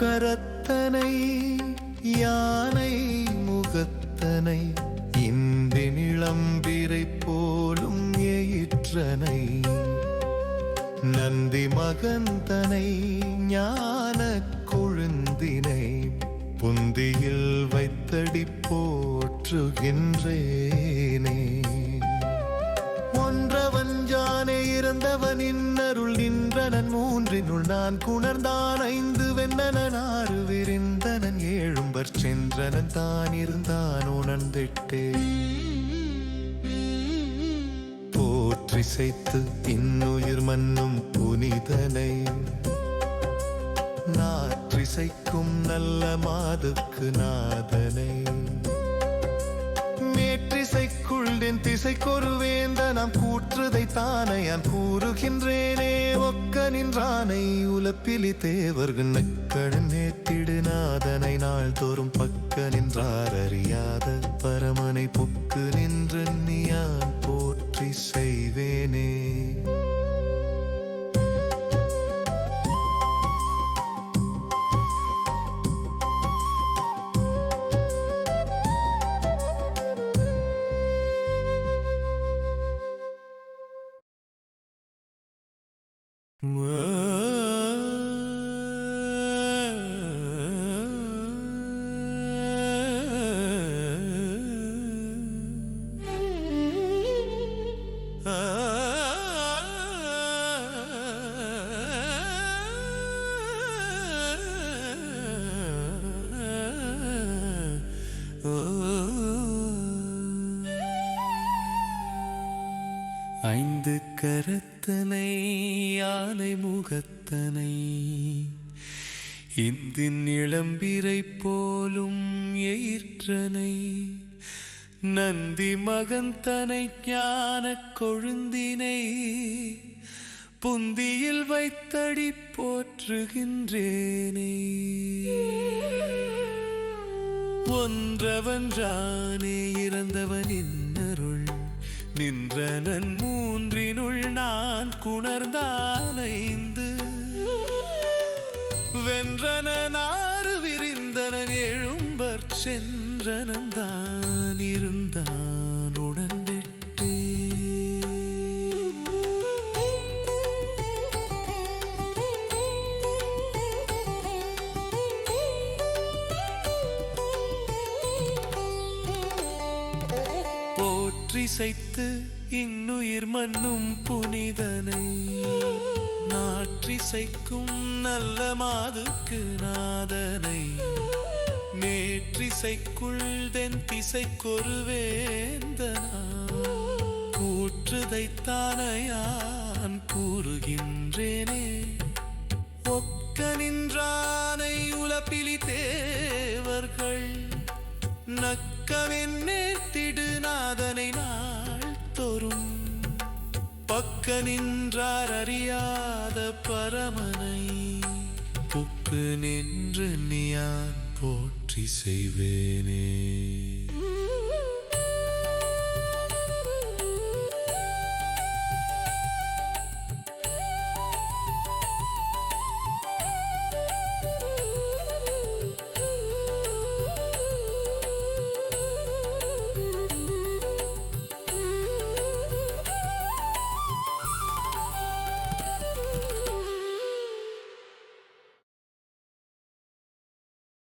கரத்தனை யானை முகத்தனை இந்தினிளம்பிரை போலும் எயிற்றனை நந்தி மகந்தனை ஞான கொழுந்தினை புந்தியில் வைத்தடி போற்றுகின்றே. நான் குணர்ந்தான் ஐந்து வெண்ணனன் ஆறு விரிந்தனன் ஏழும்பர் சென்றனன் தான் இருந்தான் உணர்ந்திட்டே. போற்றிசைத்து இன்னுயிர் மன்னும் புனிதனை. நாற்றிசைக்கும் நல்ல மாதுக்கு நாதனை. மேற்றிசைக்குள் என் திசைக்கொரு வேந்த நாம் கூற்றுதை தானே நான் கூறுகின்றேனே. நின்றானை உலப்பிலி தேவர்கள் நக்கடன் நேத்திடு நாதனை நாள் தோறும் பக்க நின்றார் அறியாத பரமனை புக்கு நின்று Oh ஐந்து கரத்தனை யானை முகத்தனை. இந்தின் இளம்பிரை போலும் எயிற்றனை. நந்தி மகந்தனை ஞான கொழுந்தினை. புந்தியில் வைத்தடி போற்றுகின்றேனே. ஒன்றவன்றானே வென்றனன் ஆறு விரிந்தனன் எழும்பற் சென்றனன் தான் இருந்தான் உடன்விட்டே போற்றிசைத்து இன்னுயிர் மண்ணும் புனிதனை. நாற்றிசைக்கும் நல்ல மாதுக்கு நாதனை. நேற்றிசைக்குள் தென் திசைக்கொரு வேந்தனா. கூற்றுதைத்தானையான் கூறுகின்றேனே. ஒக்க நின்றானை உலப்பிலி தேவர்கள். நக்கவென்னே திடு பக்க நின்றார் அறியாத பரமனை. புக்கு நின்று நீயான் போற்றி செய்வேனே.